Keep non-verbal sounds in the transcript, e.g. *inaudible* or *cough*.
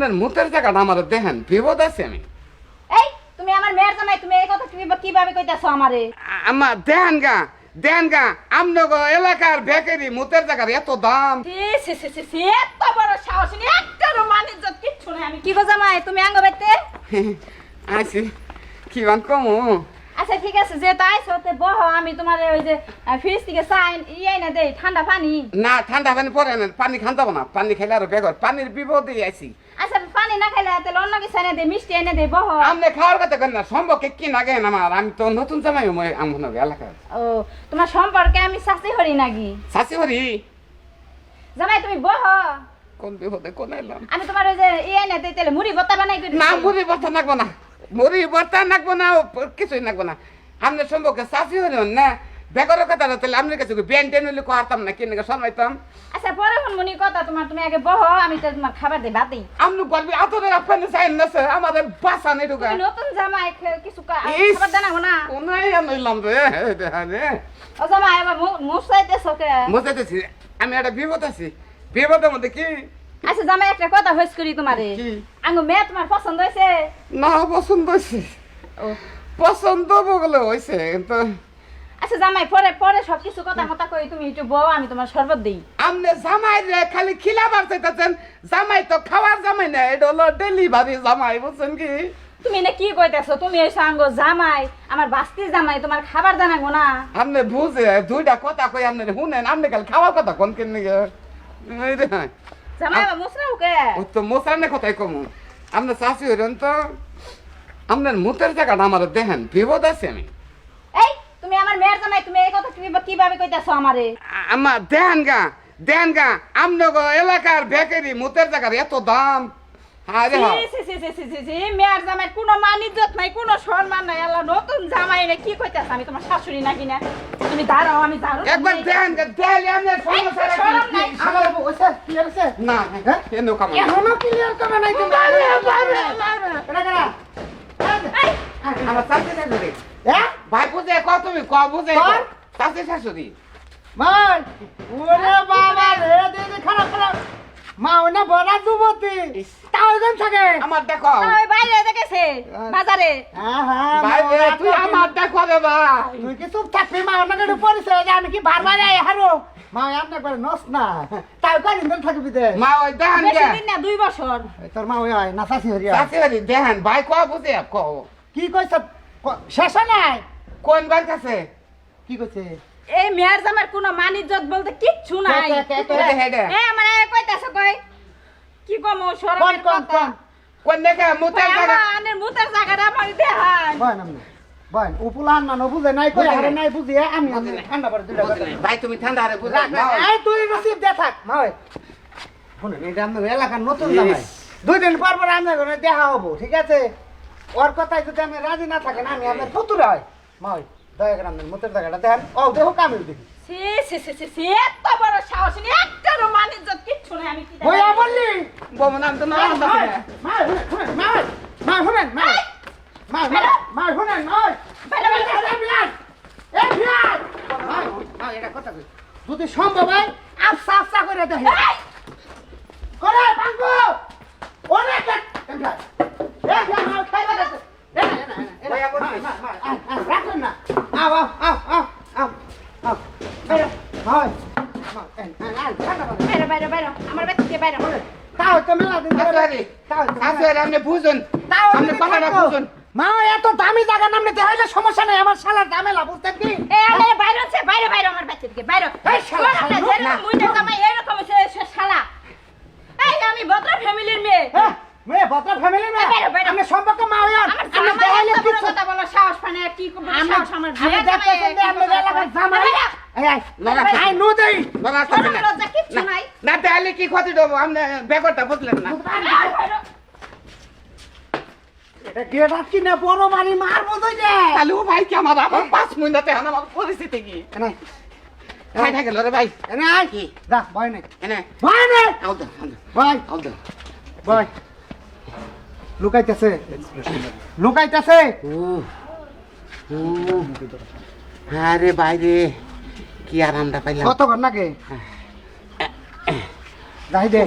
আপনার মুতের জায়গাটা আমার দেখেন বিপদ আছে আমি। এই তুমি আমার মেয়ের জামাই তুমি এই কথা কিভাবে- কীভাবে কইতাছো আমারে? আমার দেন গা দেন গা আমনগো এলাকার বেকারি মুতের জায়গার এত দাম। এত বড় সাহস নেই একটা রোমান ইজ্জত কিচ্ছু নাই। আমি কি গো জামাই তুমি আঙ্গ বাইতে *laughs* আছি। কি বান কমু? আচ্ছা ঠিক আছে যে তাই সতে বহ আমি তোমার ওই যে ফ্রিজ থেকে চাই ইয়ে না দেই ঠান্ডা পানি। না ঠান্ডা পানি পরে না পানি খান যাব না পানি খাইলে আরও বেগর পানির বিপদে আছি আচ্ছা পানি না খাইলে তাহলে অন্য কিছু এনে দে মিষ্টি এনে দে বহ। আপনি খাওয়ার কথা কেন না সম্পর্কে কি না গেন আমার? আমি তো নতুন জামাই আমার এলাকার। ও তোমার সম্পর্কে আমি শাস্তি হরি নাকি? শাশি হরি? জামাই তুমি বহ। কোন বিপদে কোন এলাম আমি তোমার ওই যে ইয়ে এনে দেই তাহলে মুড়ি ভর্তা বানাই করি। না মুড়ি বর্তা নাকবো না। মুড়ি বর্তা নাকবো না কিছুই নাকবো না। আপনার সম্পর্কে হরি হন না বেগরের কথা তাহলে আপনার কাছে ব্যান টেন হলে কোয়ারতাম না কিনে শোনাইতাম আচ্ছা পরে ফোন মনি কথা তোমার তুমি আগে বহ আমি তো তোমার খাবার দেই বাদ আপনি বলবি আতরে আপনার চাই না স্যার আমাদের বাসা নেই ঢুকা। নতুন জামাই খে- কিছু। খাবার দেনা না কোনাই আনলাম রে রে। ও জামাই এবার মুসাইতেছো কে? বুঝাইতেছি আমি একটা বিপদ আছি। বিপদের মধ্যে কি? আচ্ছা জামাই একটা কথা হইস করি তোমারে। কি? আঙ্গ মেয়ে তোমার পছন্দ হয়েছে? না পছন্দ হয়েছে। পছন্দ বলে হয়েছে কিন্তু আচ্ছা জামাই পরে পরে সব কিছু কথা মতা কই তুমি একটু বউ আমি তোমার শরবত দিই। আপনি জামাই রে খালি খিলাবার চাইতেছেন। জামাই তো খাওয়ার জামাই না এটা হলো ডেলিভারি জামাই বুঝছেন কি? তুমি না কি কইতেছো? তুমি এসে আঙ্গ জামাই আমার বাস্তি জামাই তোমার খাবার জানাব না। আপনি বুঝে দুইটা কথা কই আপনি শুনেন আপনি খালি খাওয়ার কথা কোন কেন ও তো মোসানে কথাই কম। আপনার চাষি হইলেন তো আপনার মুতের জায়গাটা আমার দেখেন বিপদ আছে আমি। এই তুমি আমার মেয়ের জামাই তুমি এই কথা কিভাবে- কইতাছো আমারে? আমার দেন গা দেন গা আমনগো এলাকার বেকারি মুতের জায়গার এত দাম। আরে হা সি, সি, সি, সি, সি, সি, সি, মেয়ের জামাই কোনো মান ইজ্জত নাই কোনো সম্মান নাই। আল্লাহ নতুন জামাই নে কি কইতাছ আমি তোমার শাশুড়ি নাকি না? তুমি দাঁড়াও আমি দাঁড়াও একবার গা আমি সমস্যা শরম নাই। রাখি আমার ওইসে ক্লিয়ার আছে না কেন কাম এখনও ক্লিয়ার করে নাই তুমি এটা কেনা আমার চাষি শাশুড়ি হ্যাঁ ভাই বুঝে ক তুমি ক বুঝে। চাষি শাশুড়ি মাই ওরে বাবা রে দিদি খারাপ খারাপ। মা ওনা বড় যুবতী। তাও যেন থাকে? আমার দেখো। ওই বাইরে দেখেছে বাজারে। হ্যাঁ হ্যাঁ ভাই মা, রে, ওরা তুই আমার দেখো রে ভাই। তুই কি চুপ থাকবি মা একটু পরিচয় দে, আমি কি বারবার আই হারো? মা আপনি একবার নস না। তাও কদিন ধরে থাকবি দে মা ওই দেন বেশি গে দিন না দুই বছর। তোর মা ওই হয় নাচাছি হরিয়া চাষি বাড়ি দেন ভাই ক বুঝে ক কি কইছ? শেষ নাই? কোন বাড়ি কাছে? কি কইছে? এই মেয়ের জামার কোনো মান ইজ্জত বলতে কিচ্ছু নাই? এই আমার কম কোন দেখে মুতের জায়গা আমার মুতার জায়গাটা আমার দেখান বয় নামনে বয় উপুলান না বুঝে নাই কই আরে নাই। নাই আমি ঠান্ডা পড়ে দুইটা ভাই তুমি ঠান্ডা রে বুঝে রাখ, রাখ, এই তুই রসিদ দে থাক মাই শুনেন এটা আমাদের এলাকার নতুন জামাই। দুই দিন পর পর ঘরে দেখা হব ঠিক আছে? ওর কথায় যদি আমি রাজি না থাকেন আমি আপনার পুতুরা হয়। মাই দয়া করে আপনার মতের জায়গাটা দেখেন। ও দেখো আমিও দেখি সি সি সি সি সি এত বড় মাই এটা কথা কই যদি সম্ভব হয় আফসা আফসা করে দেখে করে বাঙ্গো অনেক না না রাখুন না আও আও আও আও আও আও না ঠান্ডা করে বাইরে বাইরে বাইরে আমার থেকে বাইরে তাও তো মেলা দিন ধরে তাও তো আপনি বুঝুন তাও আপনি থাকো। বুঝুন। মা এত দামি জায়গা নামলে দেখাইলে সমস্যা নেই আমার শালার ঝামেলা বুঝতেন কি? বাইরে বাইরে বাইরে আমার বাড়ি থেকে বাইরে। এই শালা, শালা, মুইটা জামাই এরকম শালা। এই আমি ভদ্র ফ্যামিলির মেয়ে। হ্যাঁ মেয়ে ভদ্র ফ্যামিলি মেয়ে? বাইরে, বাইরে। আমি সম্পর্ক মা হইয়ান আমি জামাই দেখাইলে কিছু কথা বলো সাহস পায় না কি করব সাহস আমার আমি এলাকার জামাই এই না, তাহলে কি ক্ষতি দেবো? আপনি ব্যাপারটা বুঝলেন না। এটা গেট আটকি না বড় মারি মারবো তো যে। তাহলে ও ভাই কি আমার আমার পাঁচ মিনিটে আমার পরিস্থিতি কি? এনে খাই থাকে রে ভাই। এনে আয়। কি? যা ভয় নেই। এনে ভয় নেই। আও দে আও দে, ভয়। আও দে। ভয়। লুকাইতেছে। লুকাইতেছে। ও ও। হ্যাঁ রে বাইরে কি আরামটা পাইলাম? কত ঘর নাকি যাই দে।